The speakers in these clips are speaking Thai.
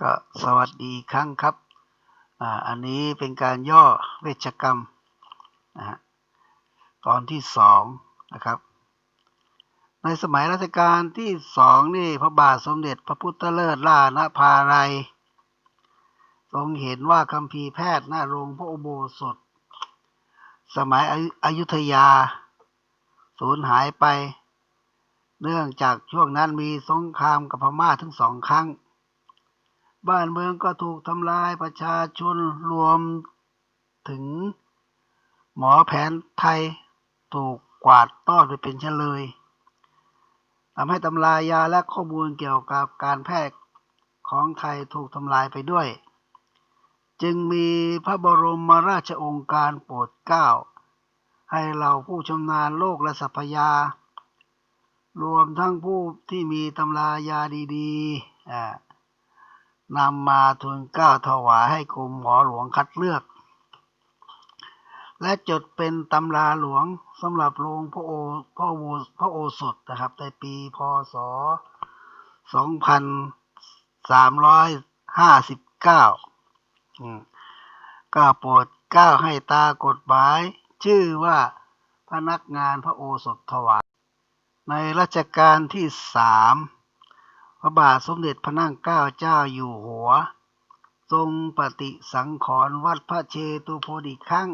ก็สวัสดีครั้งครับอ่าอันนี้เป็นการย่อเวชกรรมนะฮะตอนที่สองนะครับ ในสมัยรัชกาลที่สองนี่พระบาทสมเด็จพระพุทธเลิศล่านภาลัยทรงเห็นว่าคัมภีร์แพทย์หน้าโรงพระอุโบสถ สมัยอยุอยุธยาสูญหายไป เนื่องจากช่วงนั้นมีสงครามกับพม่าถึงสองครั้ง บ้านเมืองก็ถูกทำลายประชาชนรวมถึง หมอแผนไทยถูกกวาดต้อนไปเป็นเฉลยทำให้ตำรายาและข้อมูลเกี่ยวกับการแพทย์ของไทยถูกทำลายไปด้วย จึงมีพระบรมราชองค์การโปรดเกล้าให้เราผู้ชำนาญโลกและสัพยา รวมทั้งผู้ที่มีตำรายาดีๆอ่า นำมาทูลเกล้าถวายให้กรมหมอหลวงคัดเลือก และจดเป็นตำราหลวงสำหรับโรงพระโอพระโอพระโอสถนะครับในปีพศ 2359ก็โปรดเก้าให้ตากฎหมาย ชื่อว่าพนักงานพระโอสถถวายในรัชกาลที่สาม ระบาทสมเด็จพระนั่งเกล้าเจ้าอยู่หัว ทรงปฏิสังขรณ์วัดพระเชตุพนอีกครั้ง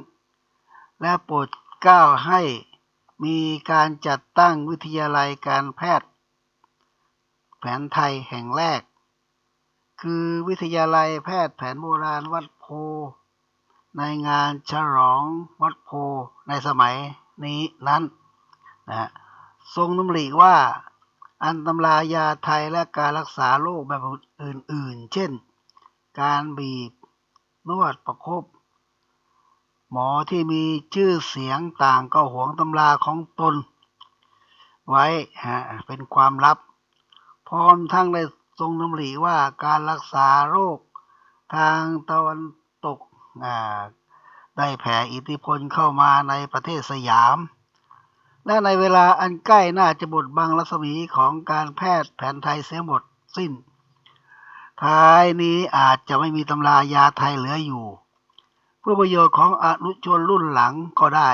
และโปรดเกล้าให้มีการจัดตั้งวิทยาลัยการแพทย์ แผนไทยแห่งแรก คือวิทยาลัยแพทย์แผนโบราณวัดโพ ในงานฉลองวัดโพในสมัยนี้นั้นนะทรงน้ำริว่า อันตำรายาไทยและการรักษาโรคแบบอื่นๆ เช่น การบีบนวดประคบหมอที่มีชื่อเสียงต่างก็หวงตำราของตน ไว้ฮะเป็นความลับ พร้อมทั้งได้ทรงดำริว่าการรักษาโรคทางตะวันตกได้แผ่อิทธิพลเข้ามาในประเทศสยาม และในเวลาอันใกล้น่าจะบดบังรัศมีของการแพทย์แผนไทยเสียหมดสิ้น ท้ายนี้อาจจะไม่มีตำรายาไทยเหลืออยู่ เพื่อประโยชน์ของอนุชนรุ่นหลังก็ได้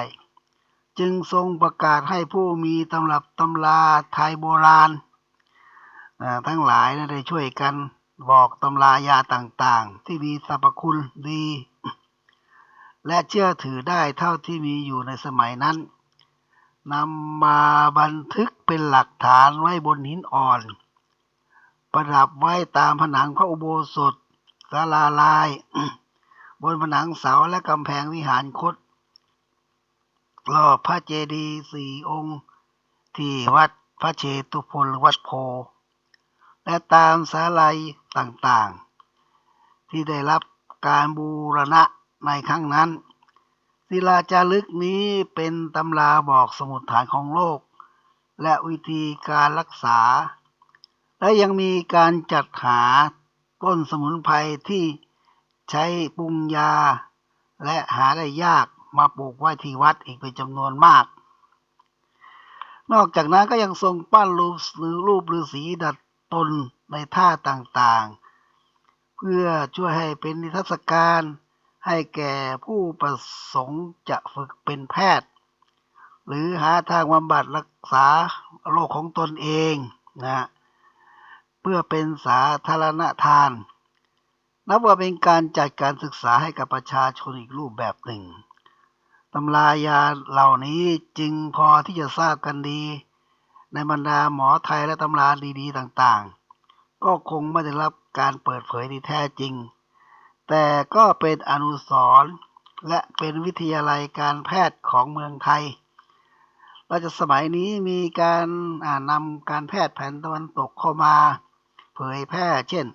จึงทรงประกาศให้ผู้มีตำรับตำราไทยโบราณ ทั้งหลายได้ช่วยกันบอกตำรายาต่างๆ ที่มีสรรพคุณดี และเชื่อถือได้เท่าที่มีอยู่ในสมัยนั้น นำมาบันทึกเป็นหลักฐานไว้บนหินอ่อน ประดับไว้ตามผนังพระอุโบสถศาลาลาย บนผนังเสาและกำแพงวิหารคดรอบพระเจดีย์สี่องค์ ที่วัดพระเชตุพนวัดโพ และตามศาลายต่างๆ ที่ได้รับการบูรณะในครั้งนั้น ศิลาจารึกนี้เป็นตำราบอกสมุดฐานของโลก และวิธีการรักษา และยังมีการจัดหาต้นสมุนไพรที่ใช้ปรุงยา และหาได้ยากมาปลูกไว้ที่วัดอีกเป็นจำนวนมาก นอกจากนั้นก็ยังทรงปั้นรูปหรือรูปฤาษีดัดตนในท่าต่างๆ เพื่อช่วยให้เป็นนิทรรศการ ให้แก่ผู้ประสงค์จะฝึกเป็นแพทย์ หรือหาทางบำบัดรักษาโรคของตนเองนะเพื่อเป็นสาธารณทาน นับว่าเป็นการจัดการศึกษาให้กับประชาชนอีกรูปแบบหนึ่งตำรายาเหล่านี้จึงพอที่จะทราบกันดี ในบรรดาหมอไทยและตำราดีๆต่างๆ ก็คงไม่ได้รับการเปิดเผยที่แท้จริง แต่ก็เป็นอนุสรณ์และเป็นวิทยาลัยการแพทย์ของเมืองไทยเราจะสมัยนี้มีการนำการแพทย์แผนตะวันตกเข้ามา เผยแพร่เช่น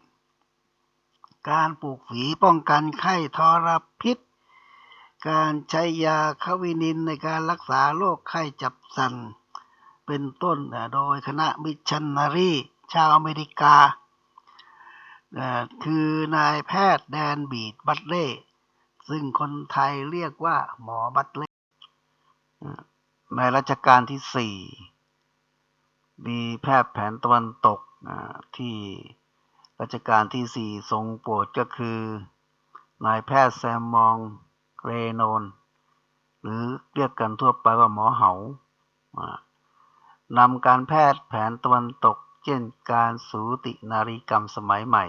การปลูกฝีป้องกันไข้ทรพิษ การใช้ยาคาวินินในการรักษาโรคไข้จับสัน เป็นต้นโดยคณะมิชชันนารีชาวอเมริกา คือนายแพทย์แดนบีดบัตเล่ ซึ่งคนไทยเรียกว่าหมอบัตเล่ ในรัชกาลที่สี่มีแพทย์แผนตะวันตกที่รัชกาลที่สี่ทรงโปรดก็คือนายแพทย์แซมมองเรโนน หรือเรียกกันทั่วไปว่าหมอเหาอ่านำการแพทย์แผนตะวันตก เช่นการสูตินารีกรรมสมัยใหม่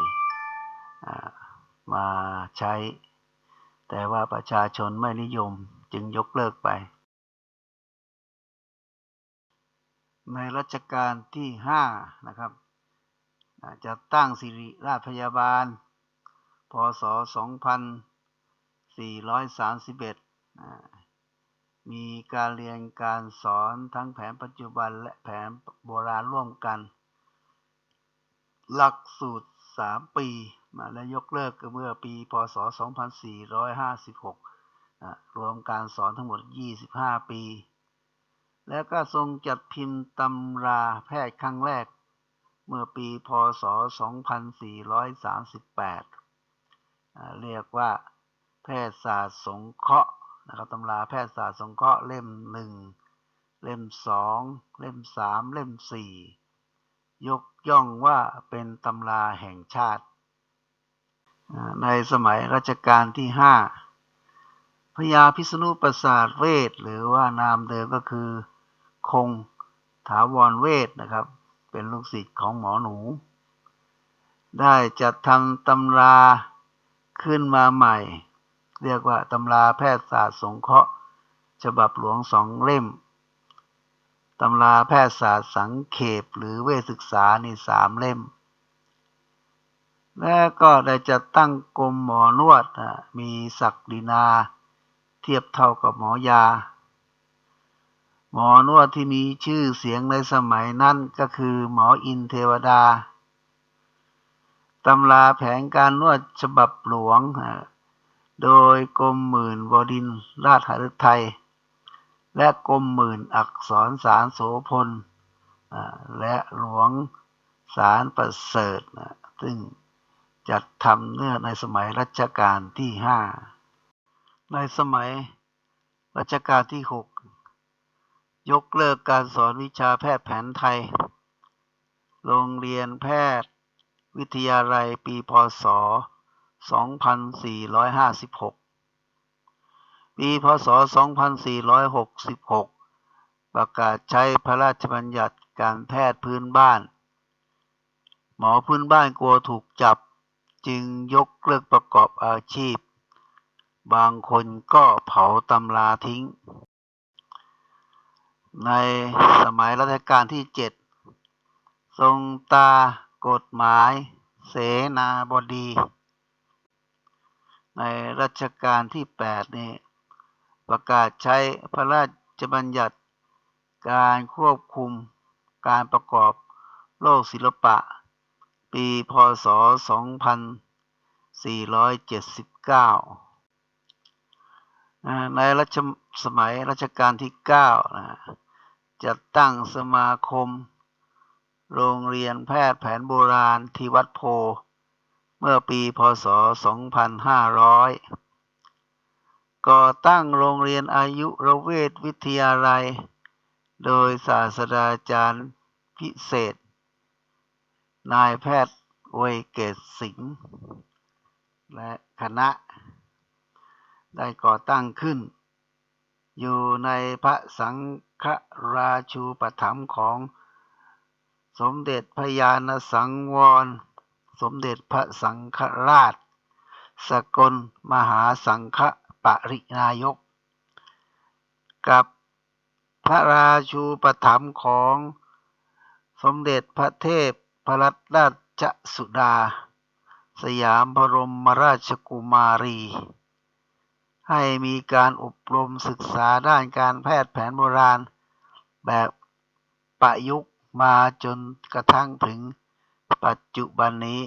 มาใช้ แต่ว่าประชาชนไม่นิยมจึงยกเลิกไป ในรัชกาลที่ห้านะครับจะตั้งสิริราชพยาบาล พศ 2431 มีการเรียนการสอนทั้งแผนปัจจุบันและแผนโบราณร่วมกัน หลักสูตร 3 ปี มาและยกเลิกก็เมื่อปี พศ 2456อ่ารวมการสอนทั้งหมด 25 ปี แล้วก็ทรงจัดพิมพ์ตำราแพทย์ครั้งแรก เมื่อปี พศ 2438 เรียกว่าแพทยศาสตร์สงเคราะห์นะครับตำราแพทยศาสตร์สงเคราะห์เล่มหนึ่งเล่มสองเล่มสามเล่มสี่ยก ย่องว่าเป็นตำราแห่งชาติ ในสมัยรัชกาลที่ห้าพญาพิษณุประสาทเวทหรือว่านามเดิมก็คือคงถาวรเวทนะครับ เป็นลูกศิษย์ของหมอหนู ได้จัดทำตำราขึ้นมาใหม่ เรียกว่าตำราแพทยศาสตร์สงเคราะห์ ฉบับหลวงสองเล่มำราแพทยศาสตร์สังเขปหรือเวชศึกษานี่สามเล่ม และก็ได้จัดตั้งกรมหมอนวดอะมีศักดินา เทียบเท่ากับหมอยา หมอนวดที่มีชื่อเสียงในสมัยนั้นก็คือหมออินเทวดาตำราแผนการนวดฉบับหลวง โดยกรมหมื่นบดินราชหฤทัย และกรมหมื่นอักษรสารโสพลอ่าและหลวงสารประเสริฐนะซึ่งจัดทำเนื่อในสมัยรัชกาลที่ห้าในสมัยรัชกาลที่หกยกเลิกการสอนวิชาแพทย์แผนไทย โรงเรียนแพทย์วิทยาลัยปีพศ 2456 ปีพศ 2466 ประกาศใช้พระราชบัญญัติการแพทย์พื้นบ้าน หมอพื้นบ้านกลัวถูกจับจึงยกเลิกประกอบอาชีพ บางคนก็เผาตำราทิ้ง ในสมัยรัชกาลที่ 7 ทรงตากฎหมาย เสนาบดี ในรัชกาลที่ 8 นี้ ประกาศใช้พระราชบัญญัติ การควบคุมการประกอบโลกศิลปะ ปีพศ 2479 ในรัชสมัยรัชกาลที่ 9 นะจัดตั้งสมาคม โรงเรียนแพทย์แผนโบราณที่วัดโพ เมื่อปีพศ 2500 ก่อตั้งโรงเรียนอายุรเวชวิทยาลัย โดยศาสตราจารย์พิเศษ นายแพทย์เวยเกตสิงห์และคณะ ได้ก่อตั้งขึ้น อยู่ในพระสังฆราชูปถัมภ์ของสมเด็จพระยาณสังวร สมเด็จพระสังฆราช สกลมหาสังฆ ปรินายก กับพระราชูปถัมภ์ของสมเด็จพระเทพพรัตนราชสุดา สยามบรมราชกุมารี ให้มีการอบรมศึกษาด้านการแพทย์แผนโบราณ แบบประยุกต์มาจนกระทั่งถึงปัจจุบันนี้